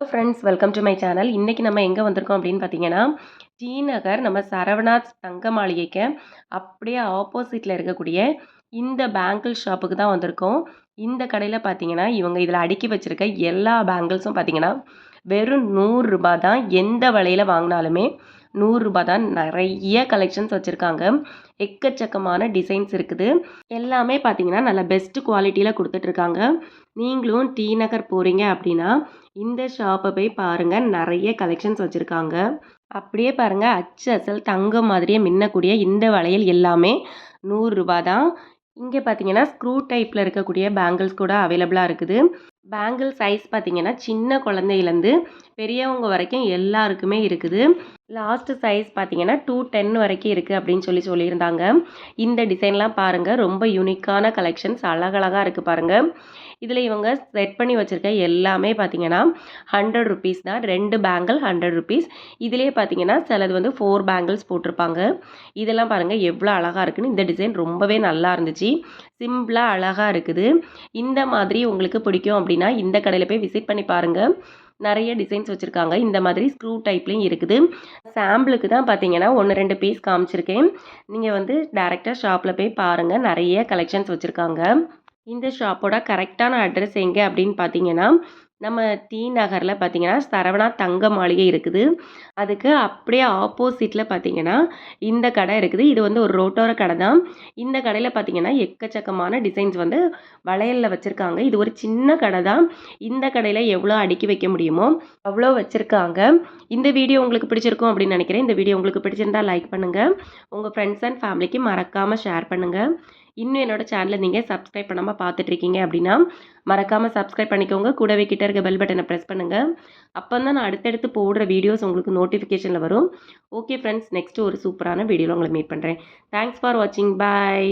Friends welcome to my channel இன்றைக்கி நம்ம எங்கே வந்திருக்கோம் அப்படின்னு பார்த்தீங்கன்னா டி நகர் நம்ம சரவணாத் தங்க மாளிகைக்கு அப்படியே ஆப்போசிட்டில் இருக்கக்கூடிய இந்த பேங்கிள் ஷாப்புக்கு தான் வந்திருக்கோம். இந்த கடையில் பார்த்தீங்கன்னா இவங்க இதில் அடுக்கி வச்சுருக்க எல்லா பேங்கிள்ஸும் பார்த்தீங்கன்னா வெறும் நூறுரூபா தான் எந்த வலையில் வாங்கினாலுமே நூறுரூபா தான் நிறைய கலெக்ஷன்ஸ் வச்சுருக்காங்க. எக்கச்சக்கமான டிசைன்ஸ் இருக்குது. எல்லாமே பார்த்தீங்கன்னா நல்ல பெஸ்ட் குவாலிட்டியில் கொடுத்துட்ருக்காங்க. நீங்களும் டி நகர் போகிறீங்க அப்படின்னா இந்த ஷாப்பை போய் பாருங்கள் நிறைய கலெக்ஷன்ஸ் வச்சுருக்காங்க. அப்படியே பாருங்கள் அச்சு அசல் தங்கம் மாதிரியே மின்னக்கூடிய இந்த வளையல் எல்லாமே நூறுரூபா தான். இங்கே பார்த்தீங்கன்னா ஸ்க்ரூ டைப்பில் இருக்கக்கூடிய பேங்கிள்ஸ் கூட அவைலபிளாக இருக்குது. பேங்கிள் சைஸ் பார்த்தீங்கன்னா சின்ன குழந்தையிலேருந்து பெரியவங்க வரைக்கும் எல்லாருக்குமே இருக்குது. லாஸ்ட்டு சைஸ் பார்த்தீங்கன்னா டூ டென் வரைக்கும் இருக்குது அப்படின்னு சொல்லி சொல்லியிருந்தாங்க. இந்த டிசைன்லாம் பாருங்கள் ரொம்ப யூனிக்கான கலெக்ஷன்ஸ் அழகழகாக இருக்குது பாருங்கள் இதில் இவங்க செட் பண்ணி வச்சுருக்க எல்லாமே பார்த்தீங்கன்னா ஹண்ட்ரட் ருபீஸ் தான். ரெண்டு பேங்கிள் ஹண்ட்ரட் ருபீஸ் இதிலே பார்த்தீங்கன்னா சிலது வந்து ஃபோர் பேங்கிள்ஸ் போட்டிருப்பாங்க. இதெல்லாம் பாருங்கள் எவ்வளோ அழகாக இருக்குன்னு. இந்த டிசைன் ரொம்பவே நல்லா இருந்துச்சு. சிம்பிளாக அழகாக இருக்குது. இந்த மாதிரி உங்களுக்கு பிடிக்கும் அப்படின்னா இந்த கடையில் போய் விசிட் பண்ணி பாருங்கள் நிறைய டிசைன்ஸ் வச்சுருக்காங்க. இந்த மாதிரி ஸ்க்ரூ டைப்லேயும் இருக்குது. சாம்பிளுக்கு தான் பார்த்தீங்கன்னா ஒன்று ரெண்டு பீஸ் காமிச்சிருக்கேன். நீங்கள் வந்து டேரெக்டாக ஷாப்பில் போய் பாருங்கள் நிறைய கலெக்ஷன்ஸ் வச்சுருக்காங்க. இந்த ஷாப்போட கரெக்டான அட்ரஸ் எங்கே அப்படின்னு பார்த்தீங்கன்னா நம்ம டி நகரில் பார்த்தீங்கன்னா சரவணா தங்க மாளிகை இருக்குது. அதுக்கு அப்படியே ஆப்போசிட்டில் பார்த்தீங்கன்னா இந்த கடை இருக்குது. இது வந்து ஒரு ரோட்டோர கடை தான். இந்த கடையில் பார்த்தீங்கன்னா எக்கச்சக்கமான டிசைன்ஸ் வந்து வளையலில் வச்சுருக்காங்க. இது ஒரு சின்ன கடை தான். இந்த கடையில் எவ்வளோ அடுக்கி வைக்க முடியுமோ அவ்வளோ வச்சுருக்காங்க. இந்த வீடியோ உங்களுக்கு பிடிச்சிருக்கும் அப்படின்னு நினைக்கிறேன். இந்த வீடியோ உங்களுக்கு பிடிச்சிருந்தா லைக் பண்ணுங்கள் உங்கள் ஃப்ரெண்ட்ஸ் அண்ட் ஃபேமிலிக்கு மறக்காமல் ஷேர் பண்ணுங்கள் இன்னும் என்னோடய சேனலை நீங்கள் சப்ஸ்கிரைப் பண்ணாமல் பார்த்துட்ருக்கீங்க அப்படின்னா மறக்காமல் சப்ஸ்கிரைப் பண்ணிக்கோங்க. கூடவே கிட்ட இருக்க பெல் பட்டனை ப்ரெஸ் பண்ணுங்கள் அப்போ தான் நான் அடுத்தடுத்து போடுற வீடியோஸ் உங்களுக்கு நோட்டிஃபிகேஷனில் வரும். ஓகே ஃப்ரெண்ட்ஸ் நெக்ஸ்ட்டு ஒரு சூப்பரான வீடியோவில் உங்களை மீட் பண்ணுறேன் தேங்க்ஸ் ஃபார் வாட்சிங் பாய்